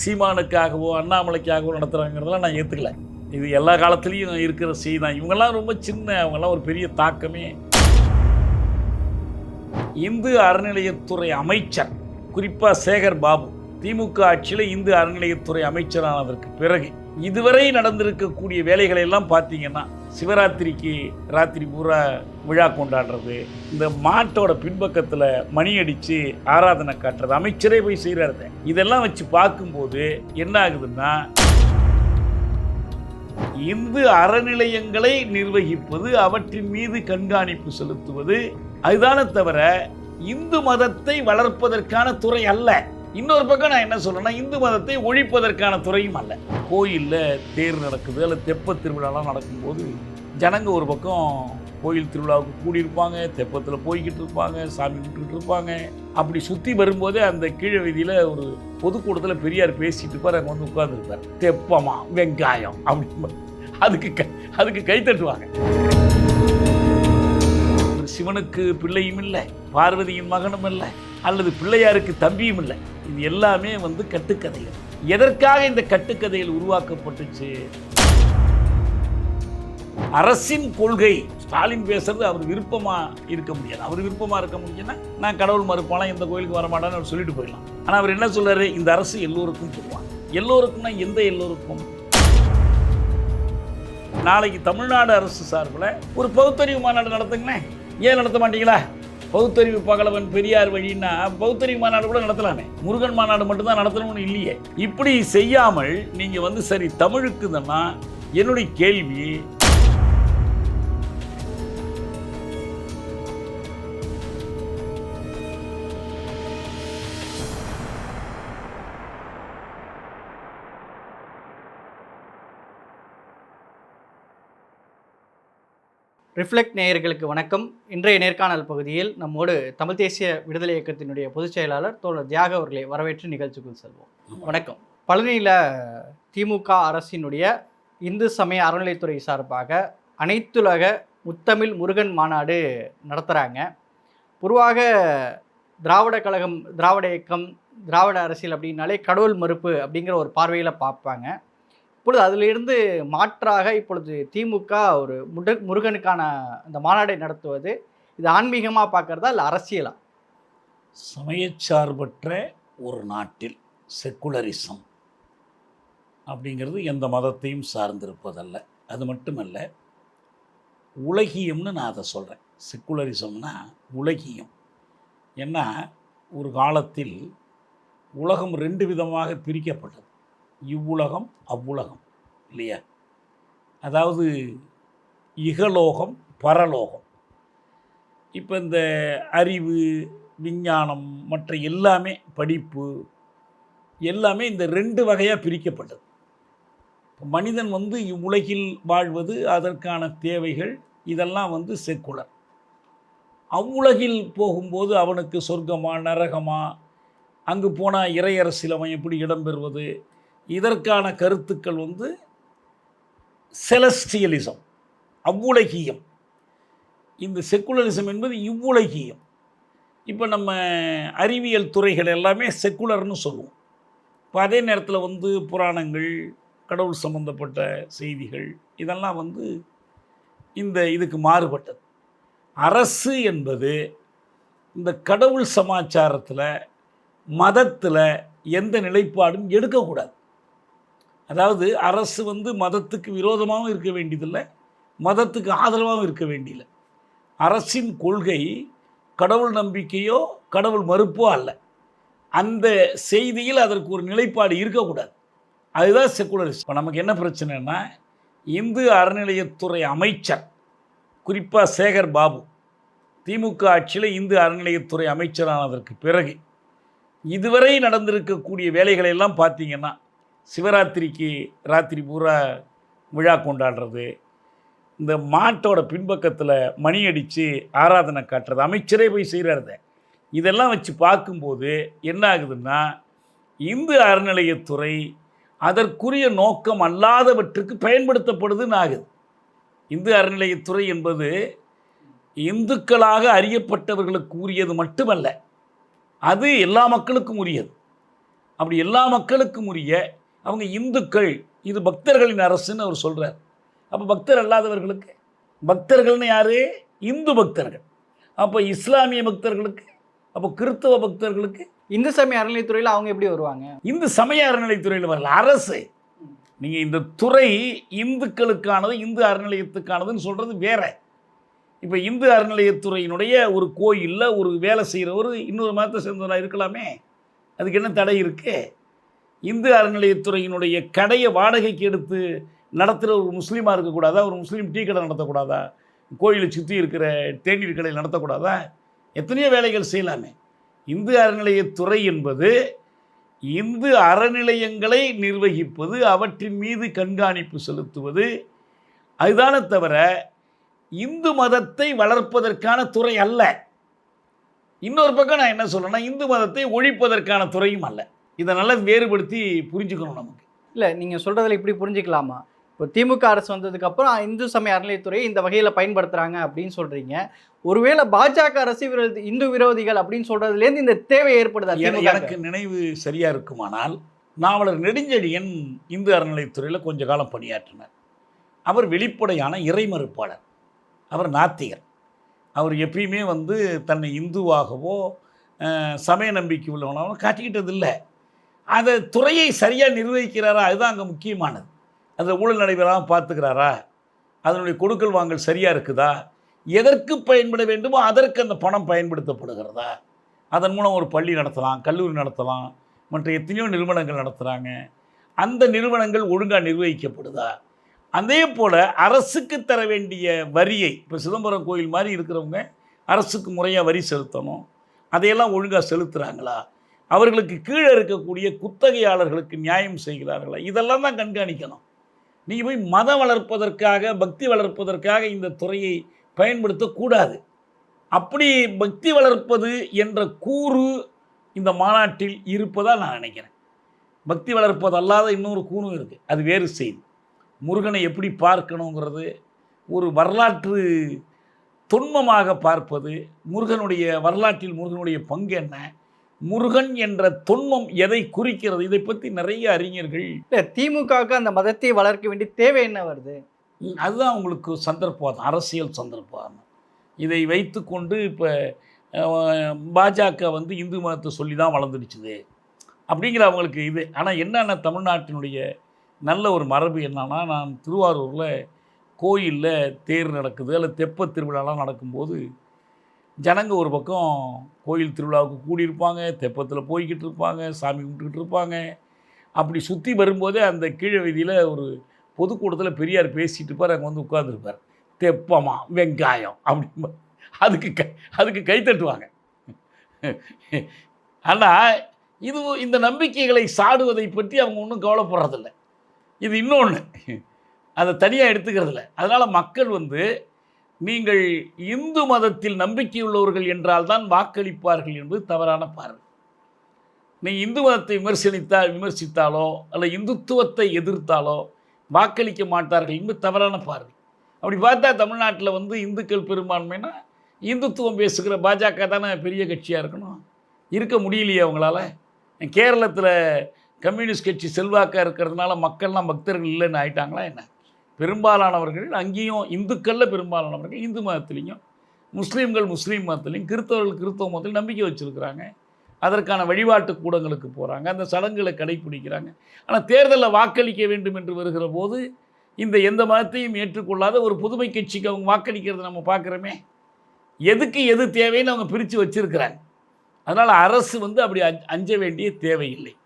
சீமானுக்காகவோ அண்ணாமலைக்காகவோ நடத்துகிறாங்கிறதெல்லாம் நான் ஏற்றுக்கல இது எல்லா காலத்துலேயும் இருக்கிற செய்தி தான். இவங்கெல்லாம் ரொம்ப சின்ன அவங்கெல்லாம் ஒரு பெரிய தாக்கமே. இந்து அறநிலையத்துறை அமைச்சர் குறிப்பாக சேகர் பாபு திமுக ஆட்சியில் இந்து அறநிலையத்துறை அமைச்சரானதற்கு பிறகு இதுவரை நடந்திருக்கக்கூடிய வேலைகளை எல்லாம் பார்த்தீங்கன்னா சிவராத்திரிக்கு ராத்திரி பூரா விழா கொண்டாடுறது. இந்த மாட்டோட பின்பக்கத்தில் மணி அடித்து ஆராதனை காட்டுறது. அமைச்சரே போய் செய்கிறாரு இதெல்லாம் வச்சு பார்க்கும்போது என்ன ஆகுதுன்னா இந்து அறநிலையங்களை நிர்வகிப்பது அவற்றின் மீது கண்காணிப்பு செலுத்துவது. அதுதானே தவிர இந்து மதத்தை வளர்ப்பதற்கான துறை அல்ல. இன்னொரு பக்கம் நான் என்ன சொல்றேன்னா இந்து மதத்தை ஒழிப்பதற்கான துறையும் அல்ல. கோயிலில் தேர் நடக்குது அல்ல தெப்ப திருவிழாலாம் நடக்கும்போது ஜனங்க ஒரு பக்கம் கோயில் திருவிழாவுக்கு கூடியிருப்பாங்க தெப்பத்தில் போய்கிட்டு இருப்பாங்க சாமி கும்பிட்டுக்கிட்டு இருப்பாங்க. அப்படி சுற்றி வரும்போதே அந்த கீழே வீதியில் ஒரு பொதுக்கூட்டத்தில் பெரியார் பேசிட்டு இருப்பார் அங்கே வந்து உட்காந்துருப்பார் தெப்பமா? வெங்காயம்? அப்படின்னு. அதுக்கு க அதுக்கு கை தட்டுவாங்க. ஒரு சிவனுக்கு பிள்ளையும் இல்லை பார்வதியின் மகனும் இல்லை அல்லது பிள்ளையாருக்கு தம்பியும் இல்லை. இது எல்லாமே வந்து கட்டுக்கதைகள். எதற்காக இந்த கட்டுக்கதைகள் உருவாக்கப்பட்டுச்சு? அரசின் கொள்கை. ஸ்டாலின் பேசுறது அவர் விருப்பமாக இருக்க முடியாது. அவர் விருப்பமாக இருக்க முடியும்னா நான் கடவுள் மறுப்பாலாம் இந்த கோயிலுக்கு வரமாட்டான்னு அவர் சொல்லிட்டு போயிடலாம். ஆனால் அவர் என்ன சொல்றாரு? இந்த அரசு எல்லோருக்கும் சொல்லுவாங்க எல்லோருக்கும்னா எந்த எல்லோருக்கும்? நாளைக்கு தமிழ்நாடு அரசு சார்பில் ஒரு பகுத்தறிவு மாநாடு நடத்துங்களேன். ஏன் நடத்த மாட்டீங்களா? பகுத்தறிவு பகலவன் பெரியார் வழின்னா பகுத்தறிவு மாநாடு கூட நடத்தலாமே. முருகன் மாநாடு மட்டும்தான் நடத்தணும்னு இல்லையே. இப்படி செய்யாமல் நீங்கள் வந்து சரி தமிழுக்குதுன்னா என்னுடைய கேள்வி ரிஃப்ளெக்ட் நேயர்களுக்கு வணக்கம். இன்றைய நேர்காணல் பகுதியில் நம்மோடு தமிழ் தேசிய விடுதலை இயக்கத்தினுடைய பொதுச் செயலாளர் தோழர் தியாக அவர்களை வரவேற்று நிகழ்ச்சிக்குள் செல்வோம். வணக்கம். பழனியில் திமுக அரசினுடைய இந்து சமய அறநிலைத்துறை சார்பாக அனைத்துலக முத்தமிழ் முருகன் மாநாடு நடத்துகிறாங்க பொதுவாக திராவிட கழகம் திராவிட இயக்கம் திராவிட அரசியல் அப்படின்னாலே கடவுள் மறுப்பு அப்படிங்கிற ஒரு பார்வையில் பார்ப்பாங்க. இப்பொழுது அதிலிருந்து மாற்றாக இப்பொழுது திமுக ஒரு முட முருகனுக்கான அந்த மாநாடை நடத்துவது இது ஆன்மீகமாக பார்க்குறதா இல்லை அரசியலா? சமயச்சார்பற்ற ஒரு நாட்டில் செக்குலரிசம் அப்படிங்கிறது எந்த மதத்தையும் சார்ந்திருப்பதல்ல. அது மட்டுமல்ல உலகியம்னு நான் அதை சொல்கிறேன் செக்குலரிசம்னா உலகியம். ஏன்னா ஒரு காலத்தில் உலகம் ரெண்டு விதமாக பிரிக்கப்பட்டது. இவ்வுலகம் அவ்வுலகம் இல்லையா? அதாவது இகலோகம் பரலோகம். இப்போ இந்த அறிவு விஞ்ஞானம் மற்ற எல்லாமே படிப்பு எல்லாமே இந்த ரெண்டு வகையாக பிரிக்கப்பட்டது. மனிதன் வந்து இவ்வுலகில் வாழ்வது அதற்கான தேவைகள் இதெல்லாம் வந்து செக்குலர். அவ்வுலகில் போகும்போது அவனுக்கு சொர்க்கமா நரகமா அங்கு போனால் இறையரசில் அவன் எப்படி இடம்பெறுவது இதற்கான கருத்துக்கள் வந்து செலஸ்டியலிசம் அவ்வுலகியம். இந்த செக்குலரிசம் என்பது இவ்வுலகியம். இப்போ நம்ம அறிவியல் துறைகள் எல்லாமே செக்குலர்னு சொல்லுவோம். இப்போ அதே நேரத்தில் வந்து புராணங்கள் கடவுள் சம்பந்தப்பட்ட செய்திகள் இதெல்லாம் வந்து இந்த இதுக்கு மாறுபட்டது. அரசு என்பது இந்த கடவுள் சமாச்சாரத்தில் மதத்தில் எந்த நிலைப்பாடும் எடுக்கக்கூடாது. அதாவது அரசு வந்து மதத்துக்கு விரோதமாகவும் இருக்க வேண்டியதில்லை மதத்துக்கு ஆதரவாகவும் இருக்க வேண்டியதில்லை. அரசின் கொள்கை கடவுள் நம்பிக்கையோ கடவுள் மறுப்போ அல்ல. அந்த செய்தியில் அதற்கு ஒரு நிலைப்பாடு இருக்கக்கூடாது. அதுதான் செக்குலரிசம். இப்போ நமக்கு என்ன பிரச்சனைன்னா இந்து அறநிலையத்துறை அமைச்சர் குறிப்பாக சேகர் பாபு திமுக ஆட்சியில் இந்து அறநிலையத்துறை அமைச்சரானதற்கு பிறகு இதுவரை நடந்திருக்கக்கூடிய வேலைகளை எல்லாம் பார்த்தீங்கன்னா சிவராத்திரிக்கு ராத்திரி பூரா விழா கொண்டாடுறது. இந்த மாட்டோட பின்பக்கத்தில் மணி அடித்து ஆராதனை காட்டுறது. அமைச்சரே போய் செய்கிறாரு இதெல்லாம் வச்சு பார்க்கும்போது என்ன ஆகுதுன்னா இந்து அறநிலையத்துறை அதற்குரிய நோக்கம் அல்லாதவற்றுக்கு பயன்படுத்தப்படுதுன்னு ஆகுது. இந்து அறநிலையத்துறை என்பது இந்துக்களாக அறியப்பட்டவர்களுக்கு உரியது மட்டுமல்ல அது எல்லா மக்களுக்கும் உரியது. அப்படி எல்லா மக்களுக்கும் உரிய அவங்க இந்துக்கள் இது பக்தர்களின் அரசுன்னு அவர் சொல்கிறார் அப்போ பக்தர் அல்லாதவர்களுக்கு பக்தர்கள்னு யார்? இந்து பக்தர்கள். அப்போ இஸ்லாமிய பக்தர்களுக்கு அப்போ கிறிஸ்தவ பக்தர்களுக்கு இந்து சமய அறநிலைத்துறையில் அவங்க எப்படி வருவாங்க? இந்து சமய அறநிலைத்துறையில் வரல அரசு. நீங்கள் இந்த துறை இந்துக்களுக்கானது இந்து அறநிலையத்துக்கானதுன்னு சொல்கிறது வேற. இப்போ இந்து அறநிலையத்துறையினுடைய ஒரு கோயிலில் ஒரு வேலை செய்கிறவர் இன்னொரு மதத்தை சேர்ந்தவராக இருக்கலாமே? அதுக்கு என்ன தடை இருக்கு? இந்து அறநிலையத்துறையினுடைய கடையை வாடகைக்கு எடுத்து நடத்துகிற ஒரு முஸ்லீமாக இருக்கக்கூடாதா? ஒரு முஸ்லீம் டீ கடை நடத்தக்கூடாதா? கோயிலை சுற்றி இருக்கிற தேநீர் கடை நடத்தக்கூடாதா? எத்தனையோ வேலைகள் செய்யலாமே. இந்து அறநிலையத்துறை என்பது இந்து அறநிலையங்களை நிர்வகிப்பது அவற்றின் மீது கண்காணிப்பு செலுத்துவது. அதுதானே தவிர இந்து மதத்தை வளர்ப்பதற்கான துறை அல்ல. இன்னொரு பக்கம் நான் என்ன சொல்றேன்னா இந்து மதத்தை ஒழிப்பதற்கான துறையும் அல்ல. இதை நல்லா வேறுபடுத்தி புரிஞ்சுக்கணும் நமக்கு. இல்லை நீங்கள் சொல்கிறதுல இப்படி புரிஞ்சுக்கலாமா? இப்போ திமுக அரசு வந்ததுக்கு அப்புறம் இந்து சமய அறநிலைத்துறை இந்த வகையில் பயன்படுத்துகிறாங்க அப்படின்னு சொல்கிறீங்க ஒருவேளை பாஜக அரசு விரோதி இந்து விரோதிகள் அப்படின்னு சொல்கிறதுலேருந்து இந்த தேவை ஏற்படுதா எனக்கு நினைவு சரியா இருக்குமானால் நாவலர் நெடுஞ்செழியன் இந்து அறநிலையத்துறையில் கொஞ்ச காலம் பணியாற்றினார். அவர் வெளிப்படையான இறைமறுப்பாளர் அவர் நாத்திகர். அவர் எப்பயுமே வந்து தன்னை இந்துவாகவோ சமய நம்பிக்கை உள்ளவனாகவும் காட்டிக்கிட்டதில்லை. அதை துறையை சரியாக நிர்வகிக்கிறாரா? அதுதான் அங்கே முக்கியமானது. அதில் ஊழல் நடைபெறாமல் பார்த்துக்கிறாரா? அதனுடைய கொடுக்கல் வாங்கல் சரியாக இருக்குதா? எதற்கு பயன்பட வேண்டுமோ அதற்கு அந்த பணம் பயன்படுத்தப்படுகிறதா? அதன் மூலம் ஒரு பள்ளி நடத்தலாம் கல்லூரி நடத்தலாம் மற்ற எத்தனையோ நிறுவனங்கள் நடத்துகிறாங்க அந்த நிறுவனங்கள் ஒழுங்காக நிர்வகிக்கப்படுதா? அதே போல் அரசுக்கு தர வேண்டிய வரியை இப்போ சிதம்பரம் கோயில் மாதிரி இருக்கிறவங்க அரசுக்கு முறையாக வரி செலுத்தணும். அதையெல்லாம் ஒழுங்காக செலுத்துகிறாங்களா அவர்களுக்கு கீழே இருக்கக்கூடிய குத்தகையாளர்களுக்கு நியாயம் செய்கிறார்களா? இதெல்லாம் தான் கண்காணிக்கணும். நீங்கள் போய் மதம் வளர்ப்பதற்காக பக்தி வளர்ப்பதற்காக இந்த துறையை பயன்படுத்தக்கூடாது. அப்படி பக்தி வளர்ப்பது என்ற கூறு இந்த மாநாட்டில் இருப்பதாக நான் நினைக்கிறேன். பக்தி வளர்ப்பது அல்லாத இன்னொரு கூறும் இருக்குது அது வேறு செய்தி. முருகனை எப்படி பார்க்கணுங்கிறது ஒரு வரலாற்று தொன்மமாக பார்ப்பது முருகனுடைய வரலாற்றில் முருகனுடைய பங்கு என்ன முருகன் என்ற தொன்மம் எதை குறிக்கிறது? இதை பற்றி நிறைய அறிஞர்கள் இல்லை திமுகவுக்கு அந்த மதத்தை வளர்க்க வேண்டிய தேவை என்ன வருது? அதுதான் உங்களுக்கு சந்தர்ப்பம் அரசியல் சந்தர்ப்பம். இதை வைத்துக்கொண்டு இப்போ பாஜக வந்து இந்து மதத்தை சொல்லி தான் வளர்ந்துடுச்சுது. அப்படிங்கிற அவங்களுக்கு இது. ஆனால் என்னென்ன தமிழ்நாட்டினுடைய நல்ல ஒரு மரபு என்னன்னா நான் திருவாரூரில் கோயிலில் தேர் நடக்குது அல்லது தெப்ப திருவிழாலாம் நடக்கும்போது ஜனங்க ஒரு பக்கம் கோயில் திருவிழாவுக்கு கூடியிருப்பாங்க தெப்பத்தில் போய்கிட்டு இருப்பாங்க சாமி கும்பிட்டுக்கிட்டு இருப்பாங்க அப்படி சுற்றி வரும்போதே அந்த கீழே வீதியில் ஒரு பொதுக்கூட்டத்தில் பெரியார் பேசிகிட்டு இருப்பார் அங்கே வந்து உட்காந்துருப்பார் தெப்பமா? வெங்காயம்? அப்படிம்பா. அதுக்கு க அதுக்கு கை தட்டுவாங்க. ஆனால் இது இந்த நம்பிக்கைகளை சாடுவதை பற்றி அவங்க ஒன்றும் கவலைப்படுறதில்ல. இது இன்னொன்று அதை தனியாக எடுத்துக்கிறதில்ல. அதனால் மக்கள் வந்து நீங்கள் இந்து மதத்தில் நம்பிக்கையுள்ளவர்கள் என்றால் தான் வாக்களிப்பார்கள் என்பது தவறான பார்வை. நீ இந்து மதத்தை விமர்சனித்தால் விமர்சித்தாலோ அல்ல இந்துத்துவத்தை எதிர்த்தாலோ வாக்களிக்க மாட்டார்கள் என்பது தவறான பார்வை. அப்படி பார்த்தா தமிழ்நாட்டில் வந்து இந்துக்கள் பெரும்பான்மைனா இந்துத்துவம் பேசுகிற பாஜக தானே பெரிய கட்சியாக இருக்கணும்? இருக்க முடியலையே அவங்களால. கேரளத்தில் கம்யூனிஸ்ட் கட்சி செல்வாக்காக இருக்கிறதுனால மக்கள்லாம் பக்தர்கள் இல்லைன்னு ஆயிட்டாங்களா என்ன? பெரும்பாலானவர்கள் அங்கேயும் இந்துக்களில் பெரும்பாலானவர்கள் இந்து மதத்துலேயும் முஸ்லீம்கள் முஸ்லீம் மதத்துலேயும் கிறிஸ்தவர்கள் கிறிஸ்தவ மதத்தில் நம்பிக்கை வச்சுருக்கிறாங்க. அதற்கான வழிபாட்டு கூடங்களுக்கு போகிறாங்க அந்த சடங்குகளை கடைப்பிடிக்கிறாங்க. ஆனால் தேர்தலில் வாக்களிக்க வேண்டும் என்று வருகிற போது இந்த எந்த மதத்தையும் ஏற்றுக்கொள்ளாத ஒரு புதுமை கட்சிக்கு அவங்க வாக்களிக்கிறத நம்ம பார்க்குறோமே. எதுக்கு எது தேவைன்னு அவங்க பிரித்து வச்சிருக்கிறாங்க. அதனால் அரசு வந்து அப்படி அஞ்ச- அஞ்ச வேண்டிய தேவையில்லை.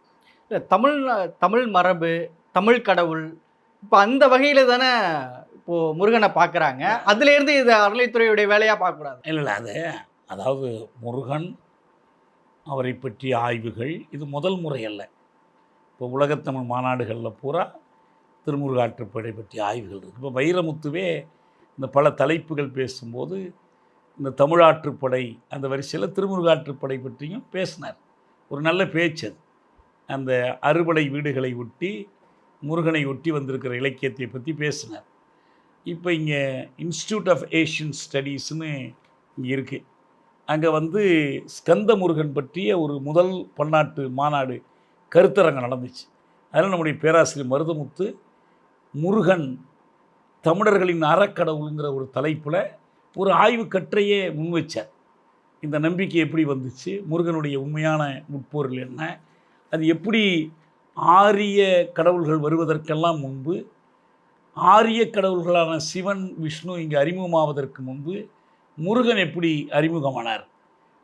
இல்லை தமிழ் தமிழ் மரபு தமிழ் கடவுள் இப்போ அந்த வகையில் தானே இப்போது முருகனை பார்க்குறாங்க அதுலேருந்து இது அறநிலைத்துறையுடைய வேலையாக பார்க்கக்கூடாது. இல்லை இல்லை அது அதாவது முருகன் அவரை பற்றிய ஆய்வுகள் இது முதல் முறை அல்ல. இப்போ உலகத்தமிழ் மாநாடுகளில் பூரா திருமுருகாற்றுப்படை பற்றிய ஆய்வுகள் இருக்குது இப்போ வைரமுத்துவே இந்த பல தலைப்புகள் பேசும்போது இந்த தமிழாற்றுப்படை அந்த வரிசையில் திருமுருகாற்றுப்படை பற்றியும் பேசினார். ஒரு நல்ல பேச்சு அது. அந்த அறுபடை வீடுகளை ஒட்டி முருகனை ஒட்டி வந்திருக்கிற இலக்கியத்தை பற்றி பேசினார் இப்போ இங்கே இன்ஸ்டியூட் ஆஃப் ஏஷியன் ஸ்டடீஸ்னு இங்கே இருக்குது அங்கே வந்து ஸ்கந்த முருகன் பற்றிய ஒரு முதல் பன்னாட்டு மாநாடு கருத்தரங்கம் நடந்துச்சு. அதில் நம்முடைய பேராசிரியர் மருதமுத்து முருகன் தமிழர்களின் அறக்கடவுளுங்கிற ஒரு தலைப்பில் ஒரு ஆய்வு கற்றையே முன்வைச்சார் இந்த நம்பிக்கை எப்படி வந்துச்சு? முருகனுடைய உண்மையான உட்பொருள் என்ன? அது எப்படி ஆரிய கடவுள்கள் வருவதற்கெல்லாம் முன்பு ஆரிய கடவுள்களான சிவன் விஷ்ணு இங்கே அறிமுகமாவதற்கு முன்பு முருகன் எப்படி அறிமுகமானார்?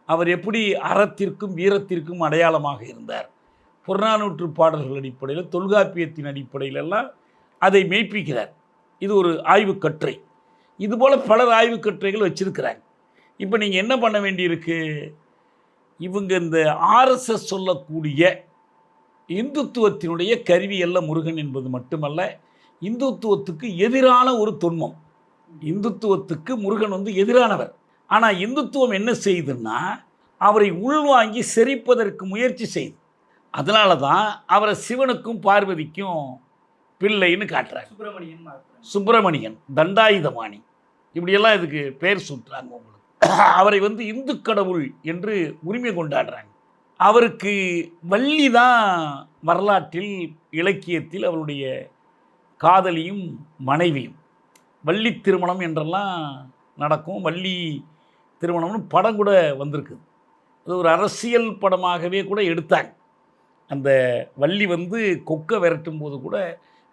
அவர் எப்படி அறத்திற்கும் வீரத்திற்கும் அடையாளமாக இருந்தார்? புறநானூற்று பாடல்கள் அடிப்படையில் தொல்காப்பியத்தின் அடிப்படையிலெல்லாம் அதை மெய்ப்பிக்கிறார். இது ஒரு ஆய்வுக் கட்டுரை. இதுபோல் பலர் ஆய்வுக் கட்டுரைகள் வச்சிருக்கிறாங்க இப்போ நீங்கள் என்ன பண்ண வேண்டியிருக்கு? இவங்க இந்த ஆர்எஸ்எஸ் சொல்லக்கூடிய இந்துத்துவத்தினுடைய கருவி அல்ல முருகன் என்பது மட்டுமல்ல இந்துத்துவத்துக்கு எதிரான ஒரு தொன்மம் இந்துத்துவத்துக்கு முருகன் வந்து எதிரானவர். ஆனால் இந்துத்துவம் என்ன செய்யுதுன்னா அவரை உள்வாங்கி செரிப்பதற்கு முயற்சி செய்யுது அதனால தான் அவரை சிவனுக்கும் பார்வதிக்கும் பிள்ளைன்னு காட்டுறாங்க சுப்பிரமணியன் சுப்பிரமணியன் தண்டாயுதபாணி. இப்படியெல்லாம் இதுக்கு பெயர் சூட்டுறாங்க உங்களுக்கு. அவரை வந்து இந்து கடவுள் என்று உரிமை கொண்டாடுறாங்க. அவருக்கு வள்ளி தான் வரலாற்றில் இலக்கியத்தில் அவருடைய காதலியும் மனைவியும். வள்ளி திருமணம் என்றெல்லாம் நடக்கும். வள்ளி திருமணம்னு படம் கூட வந்திருக்குது அது ஒரு அரசியல் படமாகவே கூட எடுத்தாங்க. அந்த வள்ளி வந்து கொக்கை விரட்டும் போது கூட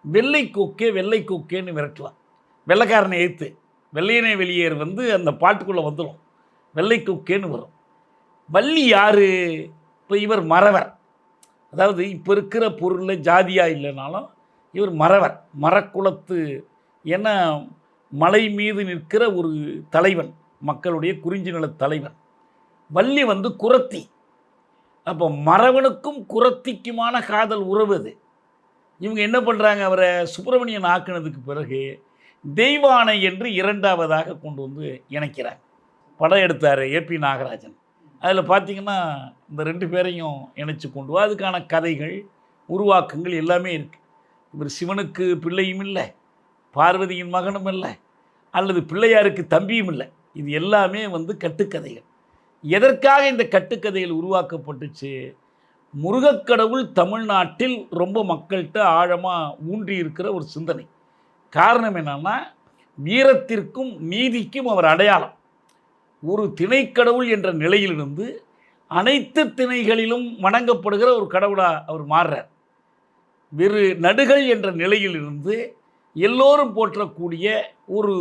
வெள்ளை கொக்கே வெள்ளை கொக்கேன்னு விரட்டுவான் வெள்ளைக்காரனை ஏற்று வெள்ளையனே வெளியேறு வந்து அந்த பாட்டுக்குள்ளே வந்துடும் வெள்ளை கொக்கேன்னு வரும். வள்ளி யார்? இப்போ இவர் மறவர். அதாவது இப்போ இருக்கிற பொருளில் ஜாதியாக இல்லைனாலும் இவர் மறவர். மரக்குலத்து ஏன்னா மலை மீது நிற்கிற ஒரு தலைவன் மக்களுடைய குறிஞ்சி நில தலைவன். வள்ளி வந்து குரத்தி. அப்போ மறவனுக்கும் குரத்திக்குமான காதல் உறவு அது. இவங்க என்ன பண்ணுறாங்க அவரை சுப்பிரமணியன் ஆக்குனதுக்கு பிறகு தெய்வானை என்று இரண்டாவதாக கொண்டு வந்து இணைக்கிறாங்க. படம் எடுத்தார் ஏபி நாகராஜன். அதில் பார்த்தீங்கன்னா இந்த ரெண்டு பேரையும் இணைச்சி கொண்டு வா. அதுக்கான கதைகள் உருவாக்கங்கள் எல்லாமே இருக்குது இவர் சிவனுக்கு பிள்ளையும் இல்லை பார்வதியின் மகனும் இல்லை அல்லது பிள்ளையாருக்கு தம்பியும் இல்லை. இது எல்லாமே வந்து கட்டுக்கதைகள். எதற்காக இந்த கட்டுக்கதைகள் உருவாக்கப்பட்டுச்சு? முருகக்கடவுள் தமிழ்நாட்டில் ரொம்ப மக்கள்கிட்ட ஆழமாக ஊன்றி இருக்கிற ஒரு சிந்தனை. காரணம் என்னன்னா வீரத்திற்கும் நீதிக்கும் அவர் அடையாளம். ஒரு திணைக்கடவுள் என்ற நிலையிலிருந்து அனைத்து திணைகளிலும் வணங்கப்படுகிற ஒரு கடவுளாக அவர் மாறுறார். வெறு நடுகள் என்ற நிலையிலிருந்து எல்லோரும் போற்றக்கூடிய ஒரு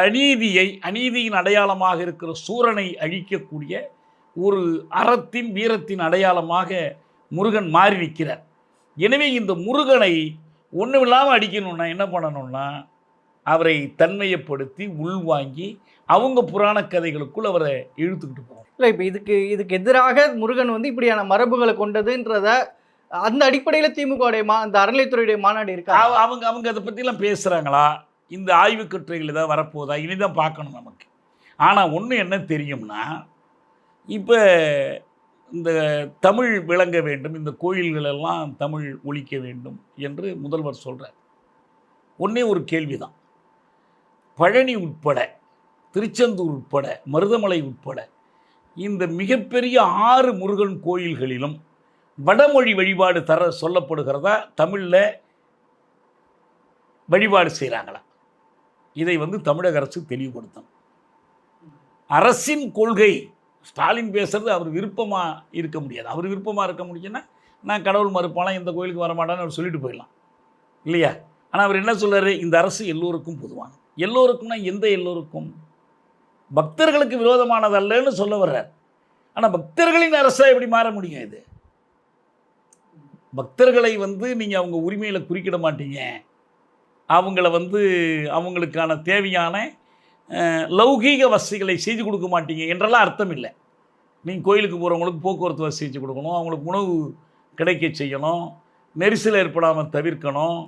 அநீதியை அநீதியின் அடையாளமாக இருக்கிற சூரனை அழிக்கக்கூடிய ஒரு அறத்தின் வீரத்தின் அடையாளமாக முருகன் மாறி நிற்கிறார். எனவே இந்த முருகனை ஒன்றும் இல்லாமல் அடிக்கணும்னா என்ன பண்ணணும்னா அவரை தன்மையப்படுத்தி உள்வாங்கி அவங்க புராண கதைகளுக்குள் அவரை இழுத்துக்கிட்டு போகணும் இல்லை இப்போ இதுக்கு இதுக்கு எதிராக முருகன் வந்து இப்படியான மரபுகளை கொண்டதுன்றத அந்த அடிப்படையில் திமுகவுடைய மா அந்த அறநிலைத்துறையுடைய மாநாடு இருக்கா? அவ- அவங்க அவங்க அதை பற்றிலாம் பேசுகிறாங்களா இந்த ஆய்வுக் கட்டுரைகள் ஏதாவது வரப்போதா இனிதான் பார்க்கணும் நமக்கு. ஆனால் ஒன்று என்ன தெரியும்னா இப்போ இந்த தமிழ் விளங்க வேண்டும் இந்த கோயில்கள் எல்லாம் தமிழ் ஒழிக்க வேண்டும் என்று முதல்வர் சொல்கிறார் ஒன்றே ஒரு கேள்விதான். பழனி உட்பட திருச்செந்தூர் உட்பட மருதமலை உட்பட இந்த மிகப்பெரிய ஆறு முருகன் கோயில்களிலும் வடமொழி வழிபாடு தர சொல்லப்படுகிறதா தமிழில் வழிபாடு செய்கிறாங்களா இதை வந்து தமிழக அரசு தெளிவுபடுத்தணும். அரசின் கொள்கை ஸ்டாலின் பேசுறது அவர் விருப்பமாக இருக்க முடியாது. அவர் விருப்பமாக இருக்க முடியும்னா நான் கடவுள் மறுப்பாலாம் இந்த கோயிலுக்கு வரமாட்டான்னு அவர் சொல்லிட்டு போயிடலாம். இல்லையா? ஆனால் அவர் என்ன சொல்கிறார் இந்த அரசு எல்லோருக்கும் பொதுவான எல்லோருக்கும்னா எந்த எல்லோருக்கும்? பக்தர்களுக்கு விரோதமானதல்லன்னு சொல்ல வர்றார். ஆனால் பக்தர்களின் அரசாக எப்படி மாற முடியும் இது? பக்தர்களை வந்து நீங்கள் அவங்க உரிமையில் குறிக்கிட மாட்டீங்க. அவங்கள வந்து அவங்களுக்கான தேவையான லௌகீக வசதிகளை செய்து கொடுக்க மாட்டீங்க என்றெல்லாம் அர்த்தம் இல்லை. நீங்கள் கோயிலுக்கு போகிறவங்களுக்கு போக்குவரத்து வசதி செஞ்சு கொடுக்கணும் அவங்களுக்கு உணவு கிடைக்க செய்யணும் நெரிசல் ஏற்படாமல் தவிர்க்கணும்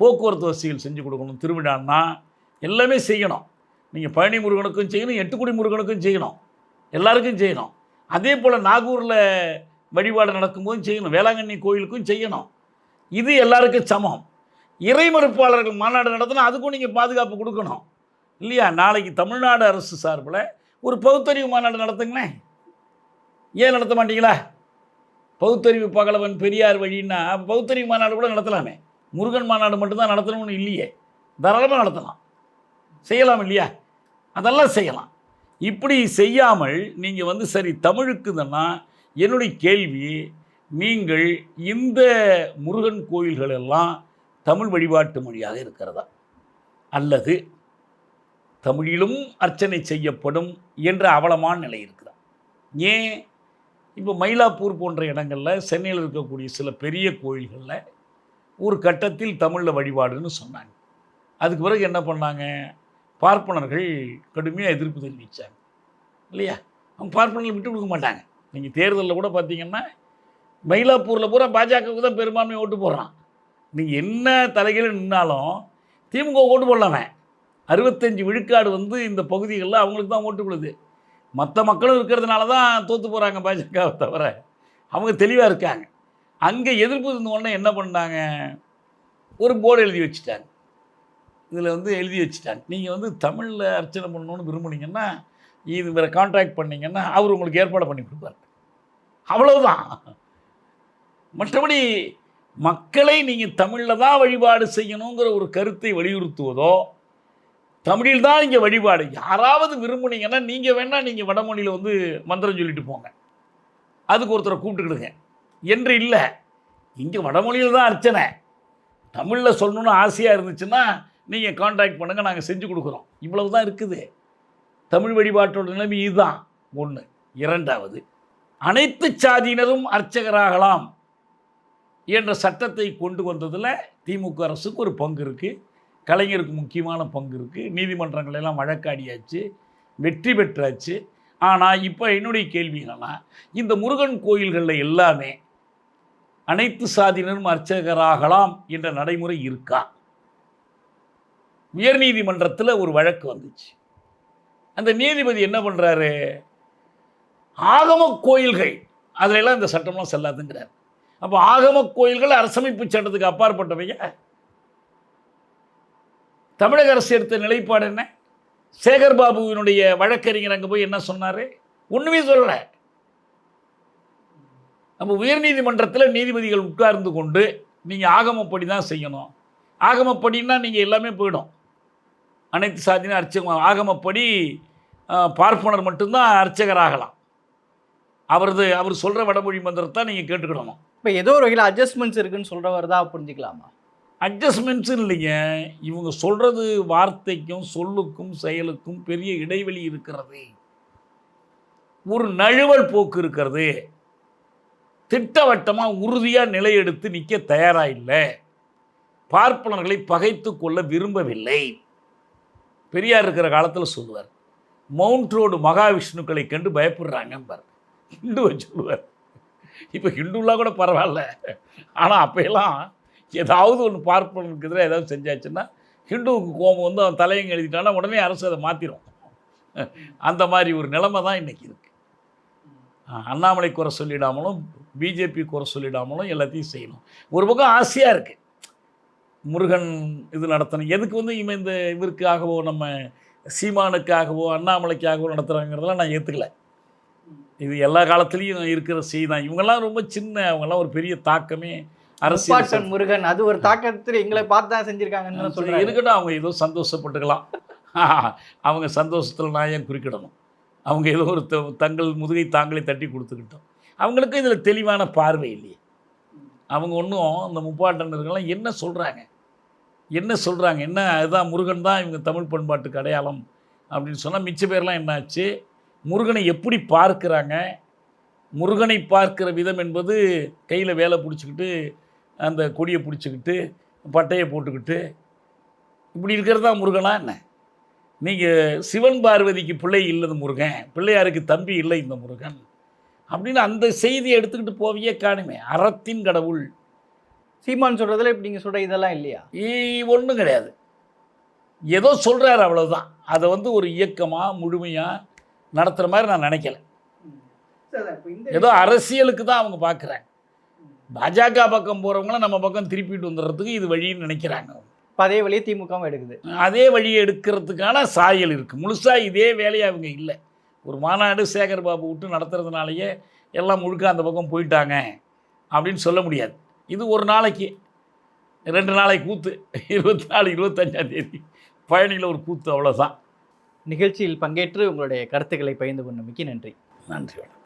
போக்குவரத்து வசதிகள் செஞ்சு கொடுக்கணும் திருவிழான்னா எல்லாமே செய்யணும். நீங்கள் பழனி முருகனுக்கும் செய்யணும் எட்டுக்குடி முருகனுக்கும் செய்யணும். எல்லாருக்கும் செய்யணும். அதே போல் நாகூரில் வழிபாடு நடக்கும்போதும் செய்யணும். வேளாங்கண்ணி கோயிலுக்கும் செய்யணும். இது எல்லாருக்கும் சமம். இறைமறுப்பாளர்கள் மாநாடு நடத்தினா அதுக்கும் நீங்கள் பாதுகாப்பு கொடுக்கணும். இல்லையா? நாளைக்கு தமிழ்நாடு அரசு சார்பில் ஒரு பகுத்தறிவு மாநாடு நடத்துங்களேன். ஏன் நடத்த மாட்டீங்களா? பகுத்தறிவு பகலவன் பெரியார் வழின்னா பகுத்தறிவு மாநாடு கூட நடத்தலாமே. முருகன் மாநாடு மட்டும்தான் நடத்தணும்னு இல்லையே. தாராளமாக நடத்தலாம். செய்யலாம் இல்லையா? அதெல்லாம் செய்யலாம். இப்படி செய்யாமல் நீங்கள் வந்து சரி தமிழுக்கு தானா என்னுடைய கேள்வி நீங்கள் இந்த முருகன் கோயில்கள் எல்லாம் தமிழ் வழிபாட்டு மொழியாக இருக்கிறதா? அல்லது தமிழிலும் அர்ச்சனை செய்யப்படும் என்ற அவலமான நிலை இருக்குதா? ஏன்? இப்போ மயிலாப்பூர் போன்ற இடங்களில் சென்னையில் இருக்கக்கூடிய சில பெரிய கோயில்களில் ஒரு கட்டத்தில் தமிழில் வழிபாடுன்னு சொன்னாங்க. அதுக்கு பிறகு என்ன பண்ணாங்க? பார்ப்பனர்கள் கடுமையாக எதிர்ப்பு தெரிவித்தாங்க இல்லையா? அவங்க பார்ப்பனர்கள் விட்டு கொடுக்க மாட்டாங்க. நீங்கள் தேர்தலில் கூட பார்த்தீங்கன்னா மயிலாப்பூரில் பூரா பாஜகவுக்கு தான் பெரும்பான்மை ஓட்டு போடுறான். நீங்கள் என்ன தலைகீழ நின்னாலும் திமுக ஓட்டு போடலாமே. அறுபத்தஞ்சு விழுக்காடு வந்து இந்த பகுதிகளில் அவங்களுக்கு தான் ஓட்டு கொடுது மற்ற மக்களும் இருக்கிறதுனால தான் தோற்று போகிறாங்க பாஜகவை தவிர. அவங்க தெளிவாக இருக்காங்க. அங்கே எதிர்ப்பு இருந்த உடனே என்ன பண்ணாங்க? ஒரு போர்டு எழுதி வச்சுட்டாங்க. இதில் வந்து எழுதி வச்சுட்டாங்க. நீங்கள் வந்து தமிழில் அர்ச்சனை பண்ணணும்னு விரும்புனீங்கன்னா இது வேறு கான்ட்ராக்ட் பண்ணிங்கன்னா அவர் உங்களுக்கு ஏற்பாடு பண்ணி கொடுப்பார். அவ்வளவுதான். மற்றபடி மக்களை நீங்கள் தமிழில் தான் வழிபாடு செய்யணுங்கிற ஒரு கருத்தை வலியுறுத்துவதோ தமிழில் தான் இங்கே வழிபாடு. யாராவது விரும்புனீங்கன்னா நீங்கள் வேணால் நீங்கள் வடமொழியில் வந்து மந்திரம் சொல்லிட்டு போங்க. அதுக்கு ஒருத்தரை கூப்பிட்டுக்கிடுங்க. என்று இல்லை. இங்கே வடமொழியில் தான் அர்ச்சனை. தமிழில் சொல்லணும்னு ஆசையாக இருந்துச்சுன்னா நீங்கள் காண்டாக்ட் பண்ணுங்கள் நாங்கள் செஞ்சு கொடுக்குறோம். இவ்வளவு தான் இருக்குது. தமிழ் வழிபாட்டோட நிலைமை இதுதான். ஒன்று இரண்டாவது அனைத்து சாதியினரும் அர்ச்சகராகலாம் என்ற சட்டத்தை கொண்டு வந்ததில் திமுக அரசுக்கு ஒரு பங்கு இருக்குது கலைஞருக்கு முக்கியமான பங்கு இருக்குது நீதிமன்றங்கள் எல்லாம் வழக்காடியாச்சு வெற்றி பெற்றாச்சு. ஆனால் இப்போ என்னுடைய கேள்வி என்னன்னா இந்த முருகன் கோயில்களில் எல்லாமே அனைத்து சாதியினரும் அர்ச்சகராகலாம் என்ற நடைமுறை இருக்கா? உயர்நீதிமன்றத்தில் ஒரு வழக்கு வந்துச்சு. அந்த நீதிபதி என்ன பண்ணுறாரு ஆகம கோயில்கள் அதிலெல்லாம் இந்த சட்டம்லாம் செல்லாதுங்கிறார். அப்போ ஆகம கோயில்கள் அரசமைப்பு சட்டத்துக்கு அப்பாற்பட்டவைங்க. தமிழக அரசு எடுத்த நிலைப்பாடு என்ன? சேகர் பாபுவினுடைய வழக்கறிஞர் அங்கே போய் என்ன சொன்னார்? ஒன்றுமே சொல்லலை. நம்ம உயர்நீதிமன்றத்தில் நீதிபதிகள் உட்கார்ந்து கொண்டு நீங்கள் ஆகமப்படி தான் செய்யணும். ஆகமப்படின்னா நீங்கள் எல்லாமே போயிடும். அனைத்து சாதியினும் அர்ச்சகம் ஆகமப்படி பார்ப்பனர் மட்டும்தான் அர்ச்சகர் ஆகலாம் அவரது அவர் சொல்கிற வடமொழி மந்திரத்தை நீங்கள் கேட்டுக்கிடணும். இப்போ ஏதோ ஒரு வகையில் அட்ஜஸ்ட்மெண்ட்ஸ் இருக்குன்னு சொல்கிறவர் தான் புரிஞ்சுக்கலாமா? அட்ஜஸ்ட்மெண்ட்ஸ் இல்லைங்க. இவங்க சொல்கிறது வார்த்தைக்கும் சொல்லுக்கும் செயலுக்கும் பெரிய இடைவெளி இருக்கிறது. ஒரு நழுவல் போக்கு இருக்கிறது. திட்டவட்டமாக உறுதியாக நிலையெடுத்து நிற்க தயாராக இல்லை. பார்ப்பனர்களை பகைத்து கொள்ள விரும்பவில்லை. பெரியார் இருக்கிற காலத்தில் சொல்லுவார் மவுண்ட் ரோடு மகாவிஷ்ணுக்களை கண்டு பயப்படுறாங்கம்பார் ஹிந்துவை சொல்லுவார். இப்போ ஹிந்துலாம் கூட பரவாயில்ல. ஆனால் அப்போயெல்லாம் ஏதாவது ஒன்று பார்ப்பனுக்கு எதிராக ஏதாவது செஞ்சாச்சுன்னா ஹிந்துவுக்கு கோபம் வந்து அவன் தலையங்க எழுதிட்டானா உடனே அரசு அதை மாற்றிடும் அந்த மாதிரி ஒரு நிலைமை தான் இன்றைக்கி இருக்குது அண்ணாமலை குறை சொல்லிடாமலும் பிஜேபி குறை சொல்லிடாமலும் எல்லாத்தையும் செய்யணும். ஒரு பக்கம் ஆசையாக இருக்குது முருகன் இது நடத்தணும். எதுக்கு வந்து இவன் இந்த இவருக்காகவோ நம்ம சீமானுக்காகவோ அண்ணாமலைக்காகவோ நடத்துகிறாங்கிறதெல்லாம் நான் ஏற்றுக்கல இது எல்லா காலத்துலேயும் இருக்கிற செய்தி தான் இவங்கெல்லாம் ரொம்ப சின்ன அவங்கெல்லாம் ஒரு பெரிய தாக்கமே அரசியல் முருகன் அது ஒரு தாக்கத்தில் எங்களை பார்த்து தான் செஞ்சிருக்காங்கன்னு சரி, சொல்றாரு. இருக்கட்டும் அவங்க ஏதோ சந்தோஷப்பட்டுக்கலாம். அவங்க சந்தோஷத்தில் நான் ஏன் குறிக்கிடணும்? அவங்க ஏதோ ஒரு த- தங்கள் முதுகை தாங்களே தட்டி கொடுத்துக்கிட்டோம். அவங்களுக்கு இதில் தெளிவான பார்வை இல்லையே. அவங்க ஒன்றும் இந்த முப்பாட்டனர்கள்லாம் என்ன சொல்கிறாங்க என்ன சொல்கிறாங்க என்ன அதுதான் முருகன் தான் இவங்க தமிழ் பண்பாட்டுக்கு அடையாளம் அப்படின்னு சொன்னால் மிச்ச பேர்லாம் என்னாச்சு முருகனை எப்படி பார்க்குறாங்க? முருகனை பார்க்கிற விதம் என்பது கையில் வேலை பிடிச்சிக்கிட்டு அந்த கொடியை பிடிச்சிக்கிட்டு பட்டையை போட்டுக்கிட்டு இப்படி இருக்கிறது தான் முருகனா என்ன? நீங்கள் சிவன் பார்வதிக்கு பிள்ளை இல்லது முருகன். பிள்ளையாருக்கு தம்பி இல்லை இந்த முருகன். அப்படின்னு அந்த செய்தியை எடுத்துக்கிட்டு போவியே காணுமே. அறத்தின் கடவுள். சீமான் சொல்றதுல இப்படி நீங்க சொல்ற இதெல்லாம் இல்லையா? ஒன்றும் கிடையாது. ஏதோ சொல்கிறாரு அவ்வளவுதான். அதை வந்து ஒரு இயக்கமாக முழுமையாக நடத்துகிற மாதிரி நான் நினைக்கல. ஏதோ அரசியலுக்கு தான் அவங்க பார்க்குறாங்க பாஜக பக்கம் போகிறவங்களாம் நம்ம பக்கம் திருப்பிட்டு வந்துடுறதுக்கு இது வழின்னு நினைக்கிறாங்க. அதே வழியை திமுகவும் எடுக்குது. அதே வழியை எடுக்கிறதுக்கான சாயல் இருக்குது முழுசாக இதே வேலையை அவங்க இல்லை. ஒரு மாநாடு சேகர் பாபு விட்டு நடத்துறதுனாலயே எல்லாம் முழுக்க அந்த பக்கம் போயிட்டாங்க அப்படின்னு சொல்ல முடியாது. இது ஒரு நாளைக்கு ரெண்டு நாளைக்கு கூத்து இருபத்தி நாலு இருபத்தஞ்சாம் தேதி பழனியில் ஒரு கூத்து அவ்வளோதான் நிகழ்ச்சியில் பங்கேற்று உங்களுடைய கருத்துக்களை பகிர்ந்து கொண்டமைக்கு நன்றி. நன்றி வணக்கம்.